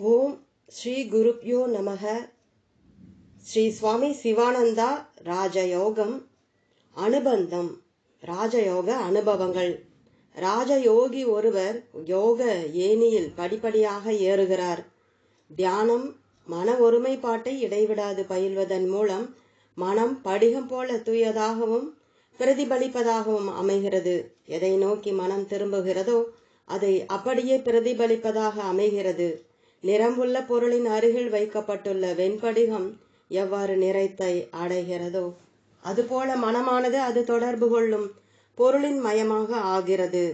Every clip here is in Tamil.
ஓம் ஸ்ரீ குருப்யோ நமக. ஸ்ரீ சுவாமி சிவானந்தா ராஜயோகம். அனுபந்தம். ராஜயோக அனுபவங்கள். ராஜயோகி ஒருவர் யோக ஏனியில் படிப்படியாக ஏறுகிறார். தியானம் மன ஒருமைப்பாட்டை இடைவிடாது பயில்வதன் மூலம் மனம் படிகம் போல தூயதாகவும் பிரதிபலிப்பதாகவும் அமைகிறது. எதை நோக்கி மனம் திரும்புகிறதோ அதை அப்படியே பிரதிபலிப்பதாக அமைகிறது. நிறமுள்ள பொருளின் அருகில் வைக்கப்பட்டுள்ள வெண்படிகம் எவ்வாறு நிறைத்தை அடைகிறதோ அதுபோல மனமானது அது தொடர்பு கொள்ளும் பொருளின் மயமாக ஆகிறது.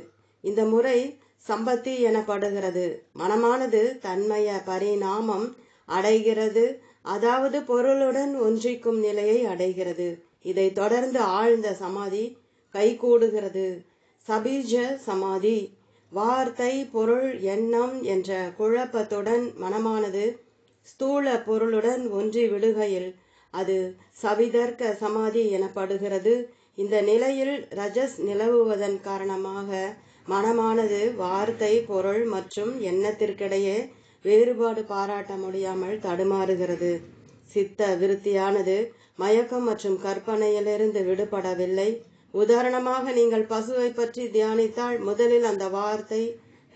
இந்த முறை சம்பத்தி எனப்படுகிறது. மனமானது தன்மய பரிணாமம் அடைகிறது. அதாவது பொருளுடன் ஒன்றிக்கும் நிலையை அடைகிறது. இதை தொடர்ந்து ஆழ்ந்த சமாதி கைகூடுகிறது. சபீஜ சமாதி. வார்த்தை பொருள் எண்ணம் என்ற குழப்பத்துடன் மனமானது ஸ்தூல பொருளுடன் ஒன்றி விடுகையில் அது சவிதர்க்க சமாதி எனப்படுகிறது. இந்த நிலையில் ரஜஸ் நிலவுவதன் காரணமாக மனமானது வார்த்தை பொருள் மற்றும் எண்ணத்திற்கிடையே வேறுபாடு பாராட்ட முடியாமல் தடுமாறுகிறது. சித்த விருத்தியானது மயக்கம் மற்றும் கற்பனையிலிருந்து விடுபடவில்லை. உதாரணமாக நீங்கள் பசுவை பற்றி தியானித்தால் முதலில் அந்த வார்த்தை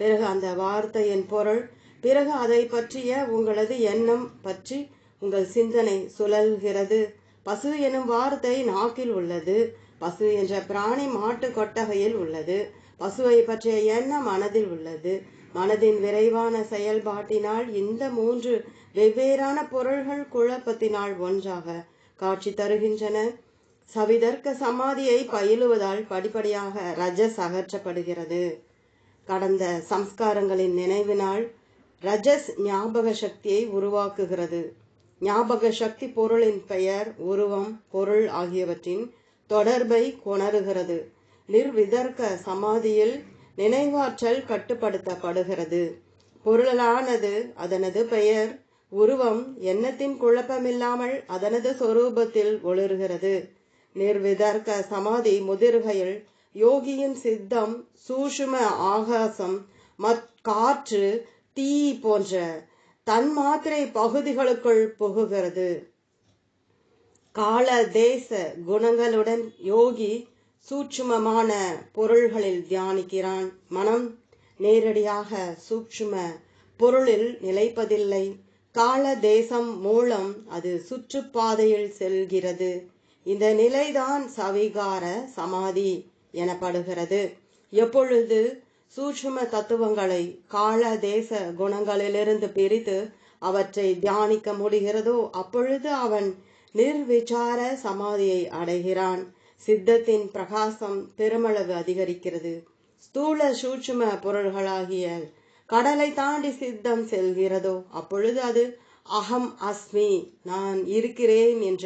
பிறகு அந்த வார்த்தையின் பொருள் பிறகு அதை பற்றிய உங்களது எண்ணம் பற்றி உங்கள் சிந்தனை சுழல்கிறது. பசு எனும் வார்த்தை நாக்கில் உள்ளது. பசு என்ற பிராணி மாட்டு கொட்டகையில் உள்ளது. பசுவை பற்றிய எண்ணம் மனதில் உள்ளது. மனதின் விரைவான செயல்பாட்டினால் இந்த மூன்று வெவ்வேறான பொருள்கள் குழப்பத்தினால் ஒன்றாக காட்சி தருகின்றன. சவிதர்க்க சமாதியை பயிலுவதால் படிப்படியாக ரஜஸ் அகற்றப்படுகிறது கடந்த சம்ஸ்காரங்களின் நினைவினால் ரஜஸ் ஞாபக சக்தியை உருவாக்குகிறது. ஞாபக சக்தி பொருளின் பெயர் உருவம் பொருள் ஆகியவற்றின் தொடர்பை கொணருகிறது. நிர்விதர்க்க சமாதியில் நினைவாற்றல் கட்டுப்படுத்தப்படுகிறது. பொருளானது அதனது பெயர் உருவம் எண்ணத்தின் குழப்பமில்லாமல் அதனது சொரூபத்தில் ஒளிர்கிறது. நிர்விதர்க்க சமாதி முதிர்கையில் யோகியின் சித்தம் சூஷும ஆகாசம் மத் காற்று தீ போன்ற தன்மாத்திரை பகுதிகளுக்குள் புகுகிறது. கால தேச குணங்களுடன் யோகி சூட்சுமமான பொருள்களில் தியானிக்கிறான். மனம் நேரடியாக சூட்சும பொருளில் நிலைப்பதில்லை. கால தேசம் மூலம் அது சுற்றுப்பாதையில் செல்கிறது. இந்த நிலைதான் சவிகார சமாதி எனப்படுகிறது. எப்பொழுது சூட்சும தத்துவங்களை கால தேச குணங்களிலிருந்து பிரித்து அவற்றை தியானிக்க முடிகிறதோ அப்பொழுது அவன் நிர்விச்சார சமாதியை அடைகிறான். சித்தத்தின் பிரகாசம் பெருமளவு அதிகரிக்கிறது. ஸ்தூல சூட்சும பொருள்களாகிய கடலை தாண்டி சித்தம் செல்கிறதோ அப்பொழுது அது அகம் அஸ்மி நான் இருக்கிறேன் என்ற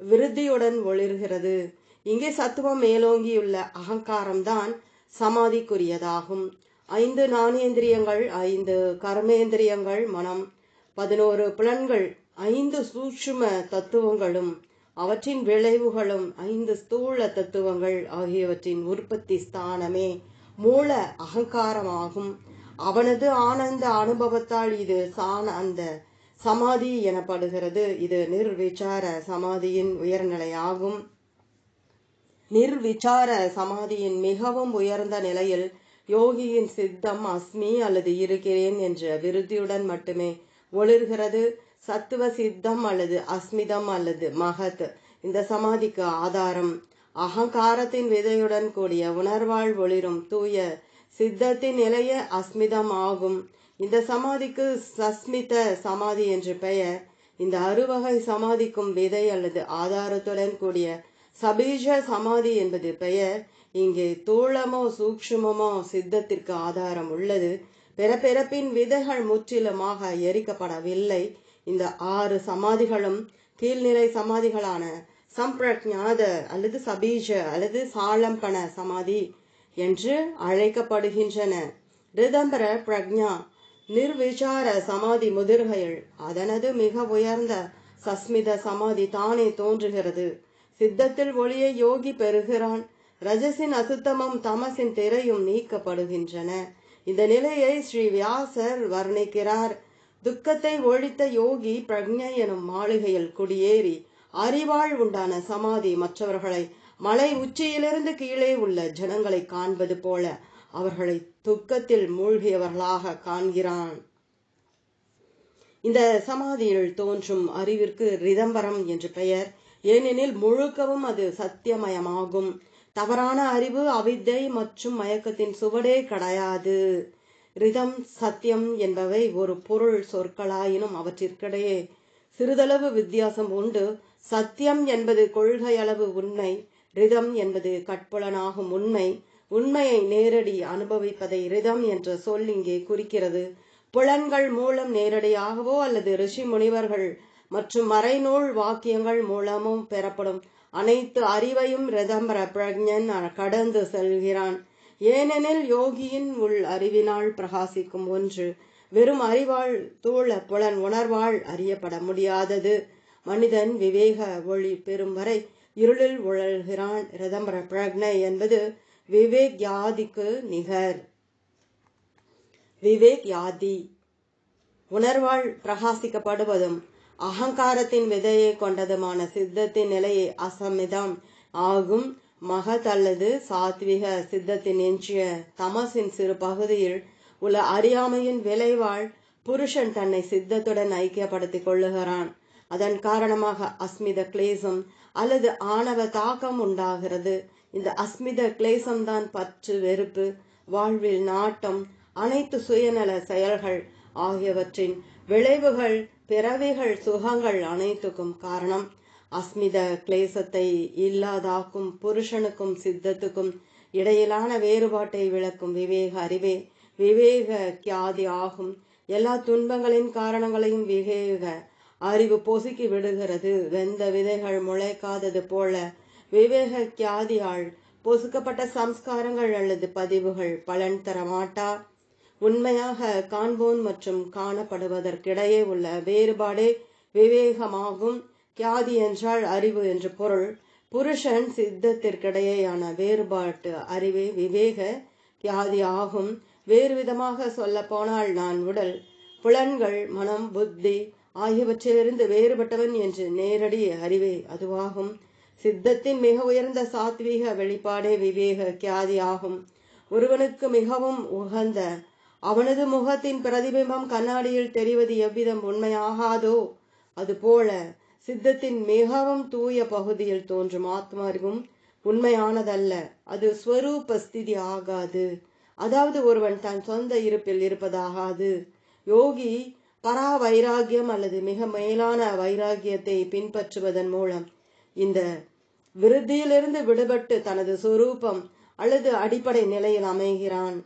விருத்தியுடன் ஒளிர்கிறது. இங்கே சத்துவம் மேலோங்கியுள்ள அகங்காரம்தான் சமாதிக்குரியதாகும். ஐந்து நாணேந்திரியங்கள் ஐந்து கர்மேந்திரியங்கள் மனம். பதினோரு புலன்கள் ஐந்து சூட்சும தத்துவங்களும். அவற்றின் விளைவுகளும் ஐந்து ஸ்தூல தத்துவங்கள் ஆகியவற்றின் உற்பத்தி ஸ்தானமே மூல அகங்காரமாகும். அவனது ஆனந்த அனுபவத்தால் இது சாண அந்த சமாதி எனப்படுகிறது. இது நிர்விச்சார சமாதியின் உயர்நிலையாகும். நிர்விச்சார சமாதியின் மிகவும் உயர்ந்த நிலையில் யோகியின் சித்தம் அஸ்மி அல்லது இருக்கிறேன் என்ற விருத்தியுடன் மட்டுமே ஒளிர்கிறது. சத்துவ சித்தம் அல்லது அஸ்மிதம் அல்லது மகத். இந்த சமாதிக்கு ஆதாரம் அகங்காரத்தின் விதையுடன் கூடிய உணர்வால் ஒளிரும் தூய சித்தத்தின் நிலைய அஸ்மிதம் ஆகும். இந்த சமாதிக்கு சஸ்மித சமாதி என்று பெயர். இந்த அறுவகை சமாதிக்கும் விதை அல்லது ஆதாரத்துடன் கூடிய சபீஜ சமாதி என்பது பெயர். இங்கே தூளமோ சூக்ஷமோ சித்தத்திற்கு ஆதாரம் உள்ளது. பிறப்பிறப்பின் விதைகள் முற்றிலுமாக எரிக்கப்படவில்லை. இந்த ஆறு சமாதிகளும் கீழ்நிலை சமாதிகளான சம்பிரஜாத அல்லது சபீஜ அல்லது சாலம்பன சமாதி என்று அழைக்கப்படுகின்றன. ரிதம்பர பிரக்ஞா நிர்விசார சமாதி முதிர்கையில் அதனது மிக உயர்ந்த சஸ்மித சமாதி தானே தோன்றுகிறது. சித்தத்தில் ஒளியை யோகி பெறுகிறான். ரஜசின் அசுத்தமும் தமசின் திரையும் நீக்கப்படுகின்றன. இந்த நிலையை ஸ்ரீ வியாசர் வர்ணிக்கிறார். துக்கத்தை ஒழித்த யோகி பிரக்ஞை எனும் மாளிகையில் குடியேறி அறிவாள் உண்டான சமாதி மற்றவர்களை மலை உச்சியிலிருந்து கீழே உள்ள ஜனங்களை காண்பது போல அவர்களை துக்கத்தில் மூழ்கியவர்களாக காண்கிறான். இந்த சமாதியில் தோன்றும் அறிவிற்கு ரிதம்பரம் என்று பெயர். ஏனெனில் முழுக்கவும் அது சத்தியமயமாகும். தவறான அறிவு அவித்தை மற்றும் மயக்கத்தின் சுவடே கிடையாது. ரிதம் சத்தியம் என்பவை ஒரு பொருள் சொற்களாயினும் அவற்றிற்கிடையே சிறிதளவு வித்தியாசம் உண்டு. சத்தியம் என்பது கொள்கையளவு உண்மை ரிதம் என்பது கட்புலனாகும் உண்மை. உண்மையை நேரடி அனுபவிப்பதை ரிதம் என்ற சொல் இங்கே குறிக்கிறது. புலன்கள் மூலம் நேரடியாகவோ அல்லது ரிஷி முனிவர்கள் மற்றும் மறைநூல் வாக்கியங்கள் மூலமும் பெறப்படும். அனைத்து அறிவையும் ரிதம்பர பிரஜன் கடந்து செல்கிறான். ஏனெனில் யோகியின் உள் அறிவினால் பிரகாசிக்கும் ஒன்று. வெறும் அறிவாள் தூள புலன் உணர்வாள் அறியப்பட முடியாதது. மனிதன் விவேக ஒளி பெறும் வரை இருளில் உழல்கிறான். ரிதம்பர பிரக்னை என்பது விவேக் யாதிக்கு நிகர். விவேக் யாதி உணர்வால் பிரகாசிக்கப்படுவதும் அகங்காரத்தின் விதையை கொண்டதுமான சித்தத்தின் நிலையை அசமிதம் ஆகும். மகத் அல்லது சாத்விக சித்தத்தின் எஞ்சிய தமசின் சிறு பகுதியில் உள்ள அறியாமையின் விளைவால் புருஷன் தன்னை சித்தத்துடன் ஐக்கியப்படுத்திக் கொள்ளுகிறான். அதன் காரணமாக அஸ்மித கிளேசம் அல்லது ஆணவ தாக்கம் உண்டாகிறது. இந்த அஸ்மித கிளேசம்தான் பற்று வெறுப்பு வாழ்வில் நாட்டம் அனைத்து சுயநல செயல்கள் ஆகியவற்றின் விளைவுகள் பிறவிகள் சுகங்கள் அனைத்துக்கும் காரணம். அஸ்மித கிளேசத்தை இல்லாதாக்கும் புருஷனுக்கும் சித்தத்துக்கும் இடையிலான வேறுபாட்டை விளக்கும் விவேக அறிவே விவேக கியாதி ஆகும். எல்லா துன்பங்களின் காரணங்களையும் விவேக அறிவு பொசுக்கி விடுகிறது. வெந்த விதைகள் முளைக்காதது போல விவேக கியாதியால் பொசுக்கப்பட்ட சம்ஸ்காரங்கள் அல்லது பதிவுகள் பலன் தர மாட்டா? உண்மையாக காண்போன் மற்றும் காணப்படுவதற்கிடையே உள்ள வேறுபாடே விவேகமாகும். கியாதி என்றால் அறிவு என்று பொருள். புருஷன் சித்தத்திற்கிடையேயான வேறுபாட்டு அறிவே விவேக கியாதி ஆகும். வேறு விதமாக சொல்ல போனால் நான் உடல் புலன்கள் மனம் புத்தி ஆகியவற்றிலிருந்து வேறுபட்டவன் என்று நேரடி அறிவே அதுவாகும். சித்தத்தின் மிக உயர்ந்த சாத்வீக வெளிப்பாடே விவேக கியாதி ஆகும் ஒருவனுக்கு மிகவும் உகந்த அவனது முகத்தின் பிரதிபிம்பம் கண்ணாடியில் தெரிவது எவ்விதம் உண்மையாகாதோ அதுபோல சித்தத்தின் மிகவும் தூய பகுதியில் தோன்றும் ஆத்ம அறிவும் உண்மையானதல்ல. அது ஸ்வரூப ஸ்திதி ஆகாது. அதாவது ஒருவன் தன் சொந்த இருப்பில் இருப்பதாகாது. யோகி பரா வைராகியம் அல்லது மிக மேலான வைராகியத்தை பின்பற்றுவதன் மூலம் இந்த விருத்தியிலிருந்து விடுபட்டு தனது சொரூபம் அல்லது அடிப்படை நிலையில் அமைகிறான்.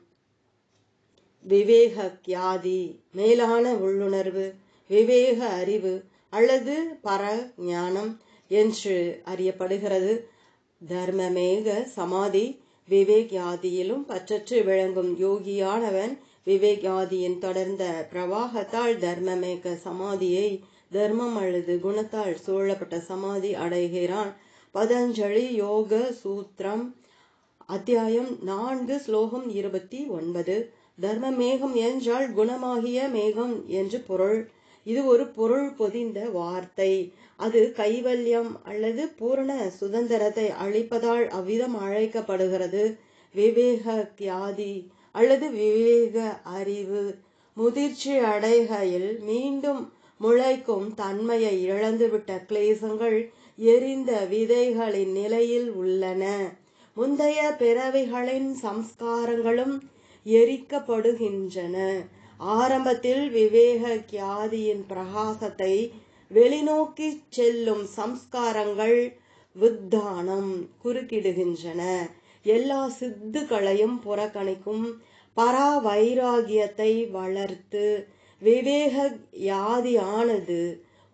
விவேக கியாதி மேலான உள்ளுணர்வு விவேக அறிவு அல்லது பர ஞானம் என்று அறியப்படுகிறது. தர்மமேக சமாதி விவேக் யாதியிலும் பற்றற்று விளங்கும் யோகியானவன் விவேக் யாதியின் தொடர்ந்த பிரவாகத்தால் தர்மமேக சமாதியை தர்மம் அல்லது குணத்தால் சூழப்பட்ட சமாதி அடைகிறான். பதஞ்சலி யோக சூத்திரம் அத்தியாயம் நான்கு ஸ்லோகம் இருபத்தி ஒன்பது. தர்ம மேகம் என்றால் குணமாகிய மேகம் என்று பொருள். இது ஒரு பொருள் பொதிந்த வார்த்தை. அது கைவல்யம் அல்லது பூரண சுதந்திரத்தை அளிப்பதால் அவ்விதம் அழைக்கப்படுகிறது. விவேக தியாதி அல்லது விவேக அறிவு. முதிர்ச்சி அடைகையில் மீண்டும் முளைக்கும் தன்மையை இழந்துவிட்ட கிளேசங்கள் எரிந்த விதைகளின் நிலையில் உள்ளன. முந்தைய பிறவிகளின் சம்ஸ்காரங்களும் எரிக்கப்படுகின்றன. ஆரம்பத்தில் விவேக கியாதியின் பிரகாசத்தை வெளிநோக்கி செல்லும் சம்ஸ்காரங்கள் வித்தானம் குறுக்கிடுகின்றன. எல்லா சித்துக்களையும் புறக்கணிக்கும் பரா வைராகியத்தை வளர்த்து விவேக யாதியானது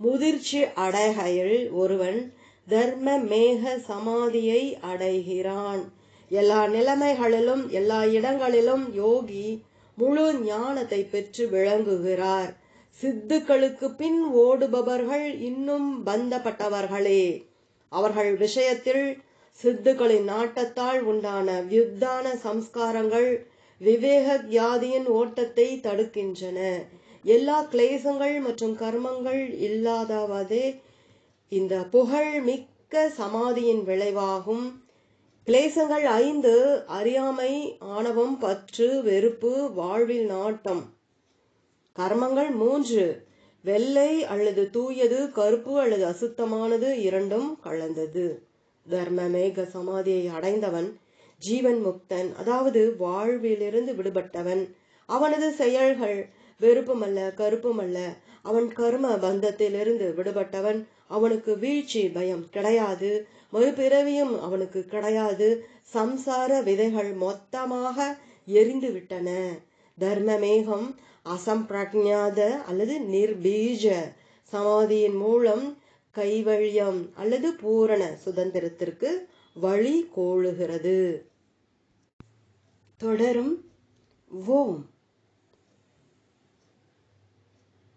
முதிர்ச்சி அடைகையில் ஒருவன் தர்ம மேக சமாதியை அடைகிறான். எல்லா நிலைமைகளிலும் எல்லா இடங்களிலும் யோகி முழு ஞானத்தை பெற்று விளங்குகிறார். சித்துக்களுக்கு பின் ஓடுபவர்கள் இன்னும் பந்தப்பட்டவர்களே. அவர்கள் விஷயத்தில் சித்துக்களின் நாட்டத்தால் உண்டான வியுத்தான சம்ஸ்காரங்கள் விவேக வியாதியின் ஓட்டத்தை தடுக்கின்றன. எல்லா கிளேசங்கள் மற்றும் கர்மங்கள் இல்லாதவதே இந்த புகழ் மிக்க சமாதியின் விளைவாகும். கிளேசங்கள் ஐந்து அறியாமை ஆணவம் பற்று வெறுப்பு வாழ்வில் நாட்டம். கர்மங்கள் மூன்று வெள்ளை அல்லது தூயது கருப்பு அல்லது அசுத்தமானது இரண்டும் கலந்தது. தர்மமேக சமாதியை அடைந்தவன் ஜீவன் முக்தன் அதாவது வாழ்விலிருந்து விடுபட்டவன். அவனது செயல்கள் வெறுப்புமல்ல கருப்புமல்ல. அவன் கர்ம பந்தத்திலிருந்து விடுபட்டவன் அவனுக்கு வீழ்ச்சி பயம் கிடையாது. மறுபிறவியும் அவனுக்கு கிடையாது. சம்சார விதைகள் மொத்தமாக எரிந்து விட்டன தர்மமேகம் அசம்பிரஜாத அல்லது நிர்பீஜ சமாதியின் மூலம் கைவழியம் அல்லது பூரண சுதந்திரத்திற்கு வழி கோழுகிறது தொடரும். ஓம்.